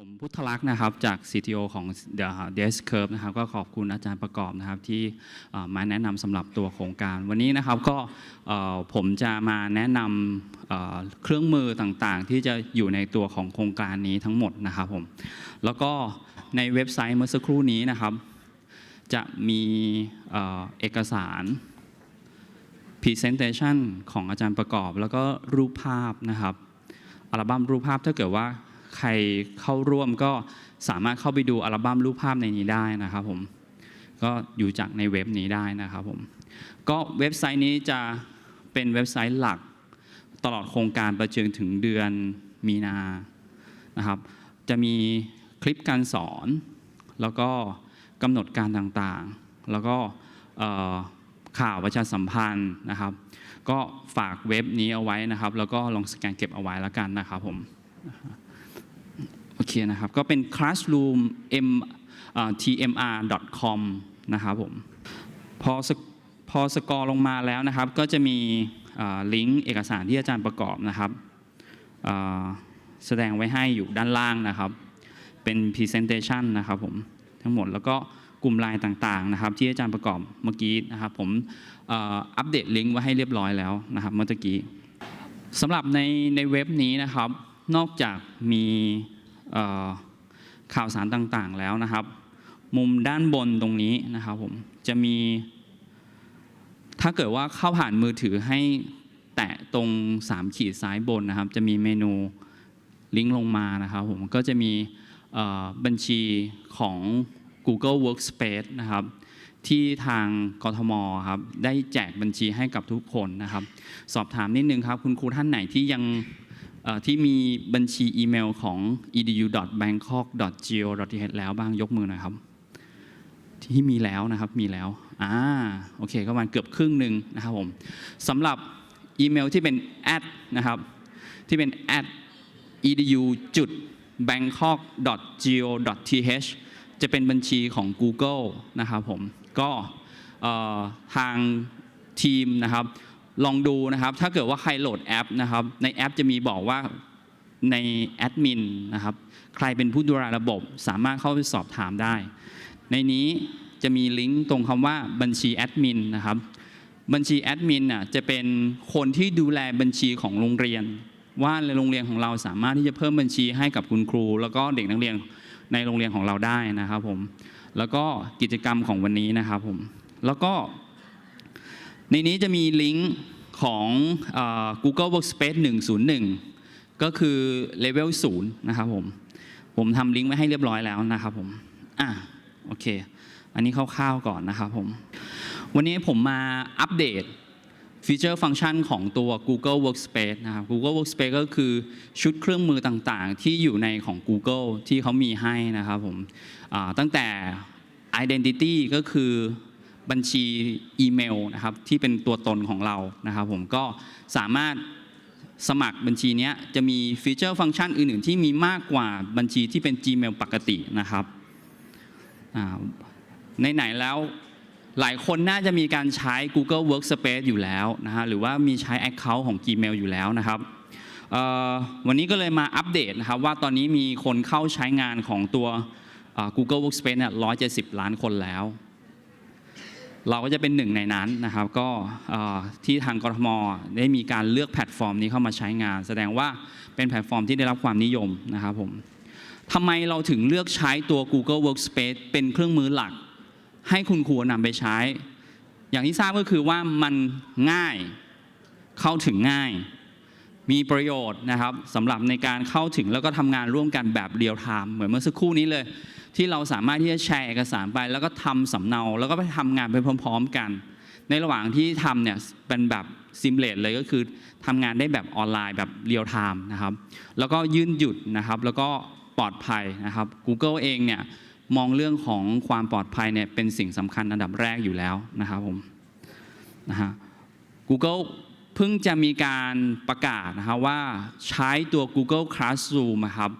ผมพุทธลักษณ์นะครับจาก CTO ของ The d e s Curve นะครับก็ขอบคุณอาจารย์ประกอบนะครับที่มาแนะนำสำหรับตัวโครงการ วันนี้นะครับก็ผมจะมาแนะนำเครื่องมือต่างๆ ที่จะอยู่ในตัวของโครงการนี้ทั้งหมดนะครับผมแล้วก็ในเว็บไซต์เมื่อสักครู่นี้นะครับ จะมีเอ่อเอกสาร Presentation ของอาจารย์ประกอบ แล้วก็รูปภาพนะครับอัลบั้มรูปภาพถ้าเกิดว่า ใครเข้าร่วมก็สามารถเข้าไปดูอัลบั้มรูปภาพในนี้ได้นะครับผมก็อยู่จากในเว็บนี้ได้นะครับผมก็เว็บไซต์นี้จะเป็นเว็บไซต์หลักตลอดโครงการไปจนถึงเดือนมีนานะครับ จะมีคลิปการสอน แล้วก็กำหนดการต่างๆ แล้วก็ข่าวประชาสัมพันธ์นะครับ ก็ฝากเว็บนี้เอาไว้นะครับ แล้วก็ลองสแกนเก็บเอาไว้แล้วกันนะครับผม เคนะครับ ก็เป็น classroom m tmr com นะครับผม พอสพอสกอร์ลงมาแล้วนะครับ ก็จะมีลิงก์เอกสารที่อาจารย์ประกอบนะครับ แสดงไว้ให้อยู่ด้านล่างนะครับ เป็น presentation นะครับผม ทั้งหมดแล้วก็กลุ่มไลน์ต่างๆนะครับ ที่อาจารย์ประกอบเมื่อกี้นะครับ ผมอัปเดตลิงก์ไว้ให้เรียบร้อยแล้วนะครับ เมื่อตะกี้สำหรับในในเว็บนี้นะครับ นอกจากมี ข่าวสารต่างๆแล้วนะครับ มุมด้านบนตรงนี้นะครับผมจะมี ถ้าเกิดว่าเข้าผ่านมือถือให้แตะตรง 3 ขีดซ้ายบนนะครับ จะมีเมนูลิงก์ลงมานะครับผมก็จะมีบัญชีของ Google Workspace นะครับที่ทางกทมครับได้แจกบัญชีให้กับทุกคนนะครับ สอบถามนิดนึงครับ คุณครูท่านไหนที่ยัง ที่มีบัญชีอีเมลของ edu.bangkok.go.th แล้วบ้างยกมือหน่อยครับ ที่มีแล้วนะครับมีแล้วอ่าโอเคก็ประมาณเกือบครึ่งหนึ่งนะครับผมสำหรับอีเมลที่เป็น at นะครับที่เป็น at edu bangkok go th จะเป็นบัญชีของ Google นะครับผมก็ทางทีมนะครับ ลองดูนะครับ ถ้าเกิดว่าใครโหลดแอปนะครับ ในแอปจะมีบอกว่าในแอดมินนะครับ ใครเป็นผู้ดูแลระบบสามารถเข้าไปสอบถามได้ ในนี้จะมีลิงก์ตรงคำว่าบัญชีแอดมินนะครับ บัญชีแอดมินน่ะจะเป็นคนที่ดูแลบัญชีของโรงเรียน ว่าในโรงเรียนของเราสามารถที่จะเพิ่มบัญชีให้กับคุณครู แล้วก็เด็กนักเรียนในโรงเรียนของเราได้นะครับผม แล้วก็กิจกรรมของวันนี้นะครับผม แล้วก็ ในนี้จะมีลิงก์ของ Google Workspace 101 ก็คือ Level 0นะครับผม ผมทำลิงก์ไว้ให้เรียบร้อยแล้วนะครับผม อะโอเค อันนี้คร่าวๆก่อนนะครับผม วันนี้ผมมาอัปเดตฟีเจอร์ฟังก์ชันของตัว Google Workspace นะครับ Google Workspace ก็คือชุดเครื่องมือต่างๆ ที่อยู่ในของ Google ที่เขามีให้นะครับผมตั้งแต่ Identity ก็คือ บัญชีอีเมลนะครับที่เป็นตัวตนของเรานะครับผมก็สามารถสมัครบัญชีนี้จะมีฟีเจอร์ฟังก์ชันอื่นๆ ที่มีมากกว่าบัญชีที่เป็น Gmail ปกตินะครับอ่าไหนแล้วหลายคนน่าจะมีการใช้ Google Workspace อยู่แล้วนะฮะหรือว่ามีใช้ Account ของ Gmail อยู่แล้วนะครับวันนี้ก็เลยมาอัปเดตนะครับว่าตอนนี้มีคนเข้าใช้งานของตัว Google Workspace เนี่ย170 ล้านคนแล้ว เราก็จะเป็นหนึ่งในนั้นนะครับก็ที่ทางกรทมได้มีการเลือกแพลตฟอร์มนี้เข้ามาใช้งาน แสดงว่าเป็นแพลตฟอร์มที่ได้รับความนิยมนะครับผมทำไมเราถึงเลือกใช้ตัว Google Workspace เป็นเครื่องมือหลัก ให้คุณครูนำไปใช้ อย่างที่ทราบก็คือว่ามันง่ายเข้าถึงง่าย มีประโยชน์นะครับสำหรับในการเข้าถึงแล้วก็ทำงานร่วมกันแบบเรียลไทม์เหมือนเมื่อสักครู่นี้เลย ที่เราสามารถที่จะแชร์เอกสารไป แล้วก็ทำสำเนา แล้วก็ไปทำงานไปพร้อม ๆ กัน ในระหว่างที่ทำเนี่ยเป็นแบบซิมเลตเลยก็คือทำงานได้แบบออนไลน์แบบเรียลไทม์นะครับแล้วก็ยืนหยุดนะครับแล้วก็ปลอดภัยนะครับ Google เองเนี่ยมองเรื่องของความปลอดภัยเนี่ยเป็นสิ่งสำคัญอันดับแรกอยู่แล้วนะครับผมนะฮะ Google เพิ่งจะมีการประกาศนะครับว่าใช้ตัว Google Classroom ครับ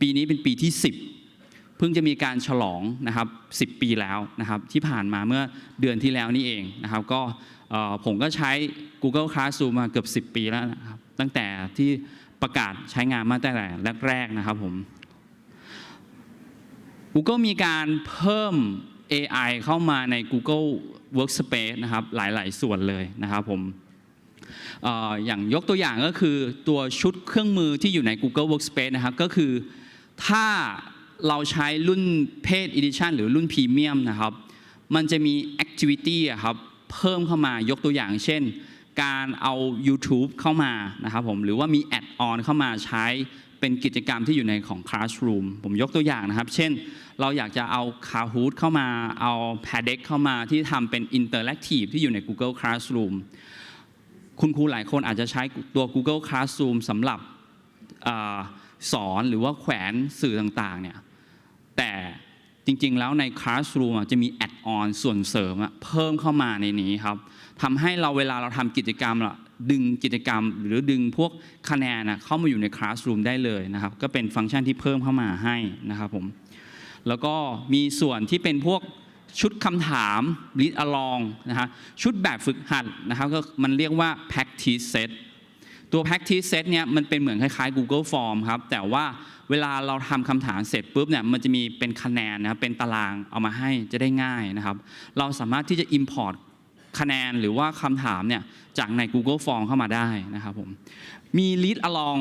ปีนี้เป็นปีที่ 10 เพิ่งจะมีการฉลองนะครับ 10 ปีแล้วนะครับที่ผ่านมาเมื่อเดือนที่แล้วนี่เองนะครับก็ผมก็ใช้ Google Classroom มาเกือบ 10 ปีแล้วนะครับตั้งแต่ที่ประกาศใช้งานมาตั้งแต่แรกๆนะครับผม Google มีการเพิ่ม AI เข้ามาใน Google Workspace นะครับหลาย ๆ ส่วนเลยนะครับผม อย่างยกตัวอย่างก็คือตัวชุดเครื่องมือที่อยู่ใน Google Workspace นะครับก็คือถ้าเราใช้รุ่นเพศ Edition หรือรุ่นพรีเมียมนะครับ มันจะมี Activity ครับเพิ่มเข้ามายกตัวอย่างเช่น การเอา YouTube เข้ามานะครับผมหรือว่ามี Add-on เข้ามาใช้เป็นกิจกรรมที่อยู่ในของ Classroom ผมยกตัวอย่างนะครับ เช่น เราอยากจะเอา Kahoot เข้ามาเอา p a d e x เข้ามาที่ทำเป็น Interactive ที่อยู่ใน Google Classroom คุณครูหลายคนอาจจะใช้ตัว Google Classroom สำหรับอสอนหรือว่าแขวนสื่อต่างๆเนี่ยแต่จริงๆ แล้วใน Classroom จะมีแอดออนส่วนเสริมเพิ่มเข้ามาในนี้ครับทำให้เราเวลาเราทำกิจกรรมอะดึงกิจกรรม หรือดึงพวกคะแนนเข้ามาอยู่ใน Classroom ได้เลยนะครับ ก็เป็นฟังก์ชันที่เพิ่มเข้ามาให้นะครับผมแล้วก็มีส่วนที่เป็นพวก ชุดคำถาม read along นะฮะชุดแบบฝึกหัดนะครับก็มันเรียกว่า practice set ตัว practice set เนี่ยมันเป็นเหมือนคล้ายๆ Google Form ครับแต่ว่าเวลาเราทำคำถามเสร็จปุ๊บเนี่ยมันจะมีเป็นคะแนนนะครับเป็นตารางเอามาให้จะได้ง่ายนะครับ เราสามารถที่จะ import คะแนนหรือว่าคำถามเนี่ยจากใน Google Form เข้ามาได้นะครับผมมี read along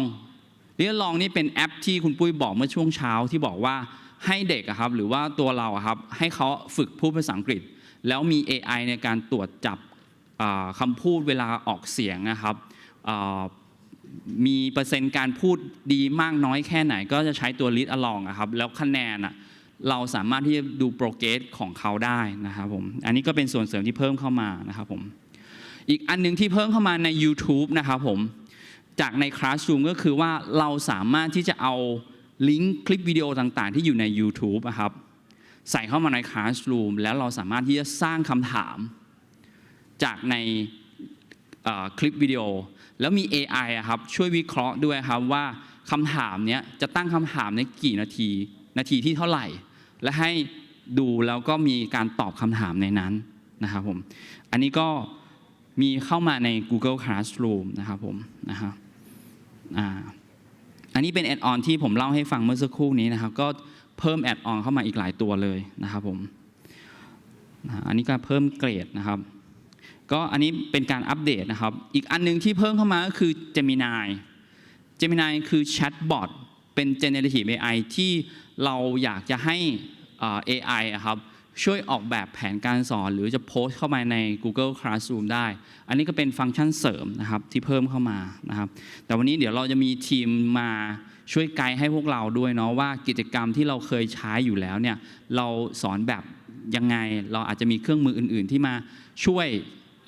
read along นี่เป็นแอปที่คุณปุ้ยบอกเมื่อช่วงเช้าที่บอกว่า ให้เด็กครับหรือว่าตัวเราครับให้เขาฝึกพูดภาษาอังกฤษ แล้วมี AI ในการตรวจจับคำพูดเวลาออกเสียงนะครับมีเปอร์เซ็นต์การพูดดีมากน้อยแค่ไหน ก็จะใช้ตัว read along อะครับแล้วคะแนนเราสามารถที่จะดูโปรเกรสของเขาได้นะครับผมอันนี้ก็เป็นส่วนเสริมที่เพิ่มเข้ามานะครับผมอีกอันหนึงที่เพิ่มเข้ามาใน YouTube นะครับผมจากใน Classroom ก็คือว่าเราสามารถที่จะเอา ลิงก์คลิปวิดีโอต่างๆ ที่อยู่ใน YouTube อะครับ ใส่เข้ามาใน Classroom แล้วเราสามารถที่จะสร้างคำถาม จากในคลิปวิดีโอ แล้วมี AI อะครับช่วยวิเคราะห์ด้วยครับว่าคำถามเนี้ยจะตั้งคำถามในกี่นาที นาทีที่เท่าไหร่ และให้ดูแล้วก็มีการตอบคำถามในนั้นนะครับผมอันนี้ก็มีเข้ามาใน Google Classroom นะครับผมนะครับอ่า อันนี้เป็นแอดออนที่ผมเล่าให้ฟังเมื่อสักครู่นี้นะครับ ก็เพิ่มแอดออนเข้ามาอีกหลายตัวเลยนะครับผมอันนี้ก็เพิ่มเกรดนะครับ ก็อันนี้เป็นการอัปเดตนะครับ อีกอันหนึงที่เพิ่มเข้ามาก็คือ Gemini Gemini คือแชทบอทเป็น generative AI ที่เราอยากจะให้เอ่อ AI อะครับ ช่วยออกแบบแผนการสอน หรือจะโพสต์เข้ามาใน Google Classroom ได้ อันนี้ก็เป็นฟังก์ชันเสริมนะครับที่เพิ่มเข้ามานะครับ แต่วันนี้เดี๋ยวเราจะมีทีมมาช่วยไกด์ให้พวกเราด้วยเนาะว่ากิจกรรมที่เราเคยใช้อยู่แล้วเนี่ยเราสอนแบบยังไง เราอาจจะมีเครื่องมืออื่น ๆ ที่มาช่วย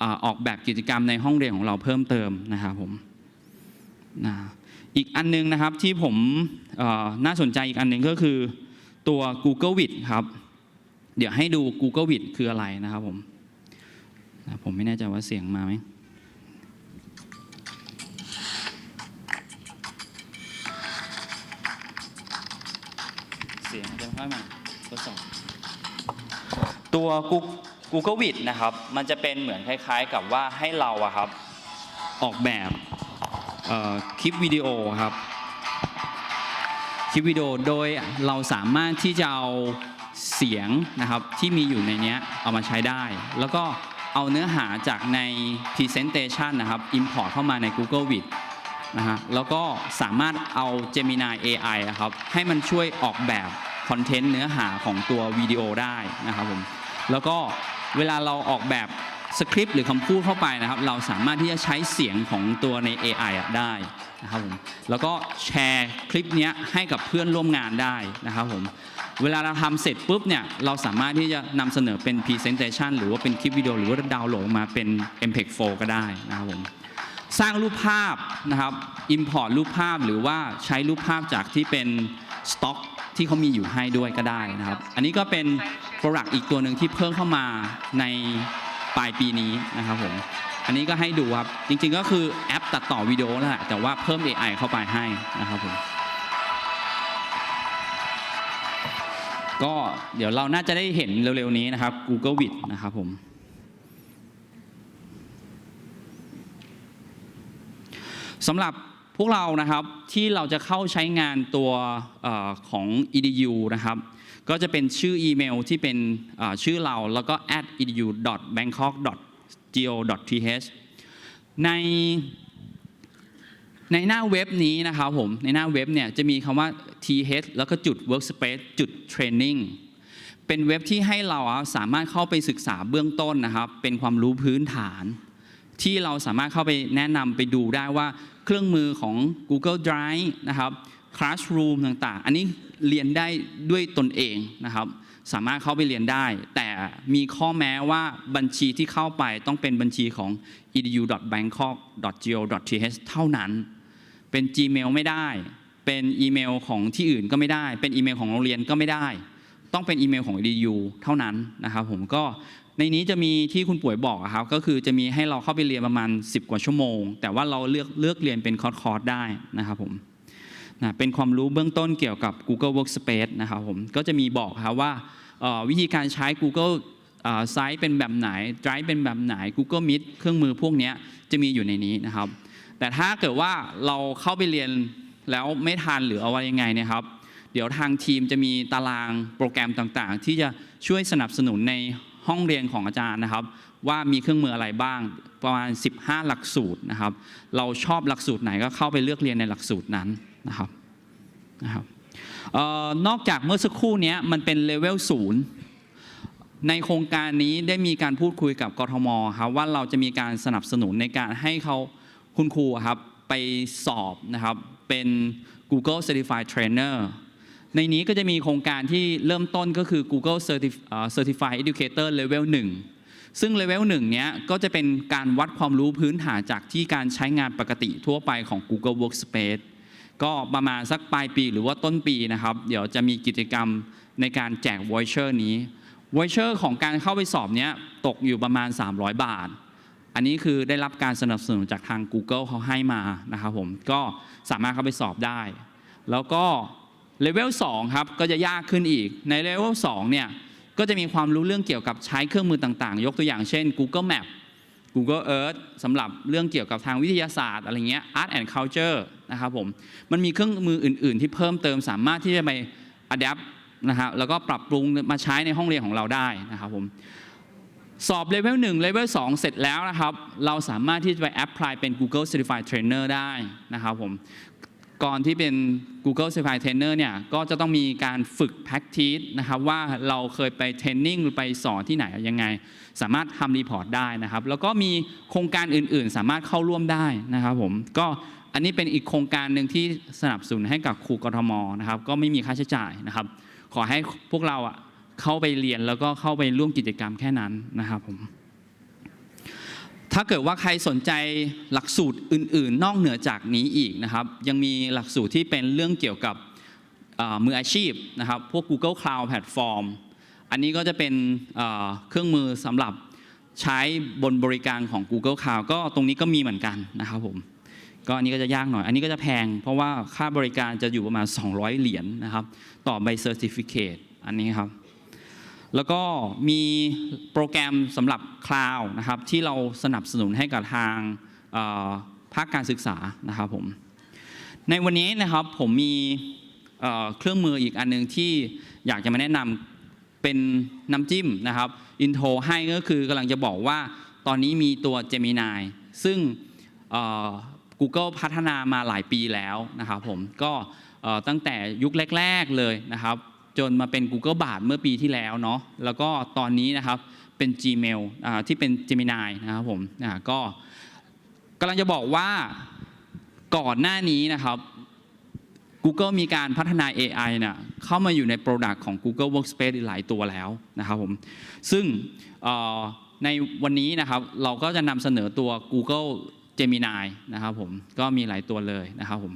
อออกแบบกิจกรรมในห้องเรียนของเราเพิ่มเติมนะครับผมนะอีกอันนึงนะครับที่ผมน่าสนใจอีกอันหนึงก็คือตัว Google w i t ครับ เดี๋ยวให้ดู Google w i t คืออะไรนะครับผมนะผมไม่แน่ใจว่าเสียงมาไหมเสียงจะค่อยมาทดสอบตัว Google- Google w i t นะครับ มันจะเป็นเหมือนคล้าย ๆ กับว่าให้เราอะครับ ออกแบบเอ่อคลิปวิดีโอครับ คลิปวิดีโอโดยเราสามารถที่จะเอา เสียงนะครับที่มีอยู่ในนี้เอามาใช้ได้ แล้วก็เอาเนื้อหาจากใน Presentation นะครับ Import เข้ามาใน Google w i t นะฮะแล้วก็สามารถเอา Gemini AI อะครับให้มันช่วยออกแบบคอนเทนต์เนื้อหาของตัววิดีโอได้นะครับผมแล้วก็เวลาเราออกแบบสคริปต์หรือคำพูดเข้าไปนะครับ เราสามารถที่จะใช้เสียงของตัวใน AI ได้นะครับผมแล้วก็แชร์คลิปนี้ให้กับเพื่อนร่วมงานได้นะครับผม เวลาเราทำเสร็จปุ๊บเนี่ยเราสามารถที่จะนำเสนอเป็น Presentation หรือว่าเป็นคลิปวิดีโอหรือว่าดาวน์โหลดมาเป็น MPEG 4ก็ได้นะครับผมสร้างรูปภาพนะครับ Import รูปภาพหรือว่าใช้รูปภาพจากที่เป็นสต็อกที่เขามีอยู่ให้ด้วยก็ได้นะครับ อันนี้ก็เป็น Product อีกตัวหนึ่งที่เพิ่มเข้ามาในปลายปีนี้นะครับผม อันนี้ก็ให้ดูครับ จริงๆก็คือแอปตัดต่อวิดีโอนั่นแหละแต่ว่าเพิ่ม AI เข้าไปให้นะครับผม ก็เดี๋ยวเราน่าจะได้เห็นเร็วๆนี้นะครับ Google w i t นะครับผมสำหรับพวกเรานะครับที่เราจะเข้าใช้งานตัวอของ EDU นะครับ ก็จะเป็นชื่ออีเมลที่เป็นชื่อเราแล้วก็ at edu bangkok go th ใน ในหน้าเว็บนี้นะครับผมในหน้าเว็บเนี่ยจะมีคำว่า th แล้วก็จุด workspace จุด training เป็นเว็บที่ให้เราสามารถเข้าไปศึกษาเบื้องต้นนะครับ เป็นความรู้พื้นฐาน ที่เราสามารถเข้าไปแนะนำไปดูได้ว่าเครื่องมือของ Google Drive นะครับ Classroom ต่างๆ อันนี้เรียนได้ด้วยตนเองนะครับ สามารถเข้าไปเรียนได้ แต่มีข้อแม้ว่าบัญชีที่เข้าไปต้องเป็นบัญชีของ edu.bangkok.go.th เท่านั้น เป็น Gmail ไม่ได้ เป็นอีเมลของที่อื่นก็ไม่ได้ เป็นอีเมลของโรงเรียนก็ไม่ได้ ต้องเป็นอีเมลของ edu เท่านั้นนะครับผมก็ในนี้จะมีที่คุณป่วยบอกครับก็คือจะมีให้เราเข้าไปเรียนประมาณ 10 กว่าชั่วโมง แต่ว่าเราเลือกเลือกเรียนเป็นคอร์สได้นะครับผม นะเป็นความรู้เบื้องต้นเกี่ยวกับ Google Workspace นะครับผมก็จะมีบอกครับว่าวิธีการใช้ Google ไซต์เป็นแบบไหน Drive เป็นแบบไหน Google Meet เครื่องมือพวกนี้จะมีอยู่ในนี้นะครับ แต่ถ้าเกิดว่าเราเข้าไปเรียนแล้วไม่ทันหรือเอาไว้ยังไงเนะครับ เดี๋ยวทางทีมจะมีตารางโปรแกรมต่างๆ ที่จะช่วยสนับสนุนในห้องเรียนของอาจารย์นะครับ ว่ามีเครื่องมืออะไรบ้างประมาณ 15 หลักสูตรนะครับ เราชอบหลักสูตรไหนก็เข้าไปเลือกเรียนในหลักสูตรนั้นนะครับนะครับออนอกจากเมื่อสักครู่นี้มันเป็นเลเวลศูนย์ในโครงการนี้ได้มีการพูดคุยกับกทมครับว่าเราจะมีการสนับสนุนในการให้เขาคุณครูครับไปสอบนะครับเป็น Google Certified Trainer ในนี้ก็จะมีโครงการที่เริ่มต้นก็คือ Google Certified Educator Level 1 ซึ่ง Level 1เนี้ยก็จะเป็นการวัดความรู้พื้นฐานจากที่การใช้งานปกติทั่วไปของ Google Workspace ก็ประมาณสักปลายปีหรือว่าต้นปีนะครับ เดี๋ยวจะมีกิจกรรมในการแจก voucher นี้ voucher ของการเข้าไปสอบเนี้ยตกอยู่ประมาณ 300 บาท อันนี้คือได้รับการสนับสนุนจากทาง Google เขาให้มานะครับผมก็สามารถเข้าไปสอบได้ แล้วก็เลเวล2ครับก็จะยากขึ้นอีกในเลเวล2เนี่ย ก็จะมีความรู้เรื่องเกี่ยวกับใช้เครื่องมือต่างๆ ยกตัวอย่างเช่น Google Map Google Earth สำหรับเรื่องเกี่ยวกับทางวิทยาศาสตร์อะไรเงี้ย Art and Culture นะครับผม มันมีเครื่องมืออื่น ๆ ที่เพิ่มเติมสามารถที่จะไป adapt นะครับแล้วก็ปรับปรุงมาใช้ในห้องเรียนของเราได้นะครับผม สอบเลเวล1เลเวล2เสร็จแล้วนะครับ เราสามารถที่จะไปแอพพลายเป็น Google Certified Trainer ได้นะครับผม ก่อนที่เป็น Google Certified Trainer เนี่ยก็จะต้องมีการฝึก practice นะครับว่าเราเคยไปเทรนนิ่งหรือไปสอนที่ไหนยังไง สามารถทำรีพอร์ตได้นะครับ แล้วก็มีโครงการอื่นๆ สามารถเข้าร่วมได้นะครับผมก็อันนี้เป็นอีกโครงการหนึ่งที่สนับสนุนให้กับครูกทมนะครับก็ไม่มีค่าใช้จ่ายนะครับ ขอให้พวกเราอะเข้าไปเรียนแล้วก็เข้าไปร่วมกิจกรรมแค่นั้นนะครับผม ถ้าเกิดว่าใครสนใจหลักสูตรอื่น ๆ นอกเหนือจากนี้อีกนะครับ ยังมีหลักสูตรที่เป็นเรื่องเกี่ยวกับมืออาชีพนะครับ พวก Google Cloud Platform อันนี้ก็จะเป็นเอ่อเครื่องมือสำหรับใช้บนบริการของ Google Cloud ก็ตรงนี้ก็มีเหมือนกันนะครับผมก็อันนี้ก็จะยากหน่อย อันนี้ก็จะแพง เพราะว่าค่าบริการจะอยู่ประมาณ 200 เหรียญนะครับ ต่อใบเซอร์ติฟิเคตอันนี้ครับ แล้วก็มีโปรแกรมสำหรับคลาวนะครับที่เราสนับสนุนให้กับทางภาคการศึกษานะครับผมในวันนี้นะครับผมมีเครื่องมืออีกอันหนึงที่อยากจะมาแนะนำเป็นน้ำจิ้มนะครับอินโทรให้ก็คือกำลังจะบอกว่าตอนนี้มีตัว Gemini ซึ่ง Google พัฒนามาหลายปีแล้วนะครับผมก็ตั้งแต่ยุคแรก ๆเลยนะครับ จนมาเป็น Google บาทเมื่อปีที่แล้วเนาะแล้วก็ตอนนี้นะครับเป็น Gmail ที่เป็น Gemini นะครับผมก็กำลังจะบอกว่าก่อนหน้านี้นะครับ Google มีการพัฒนา AI เนี่ยเข้ามาอยู่ใน Product ของ Google Workspace หลายตัวแล้วนะครับผมซึ่งในวันนี้นะครับเราก็จะนำเสนอตัว Google Gemini นะครับผมก็มีหลายตัวเลยนะครับผม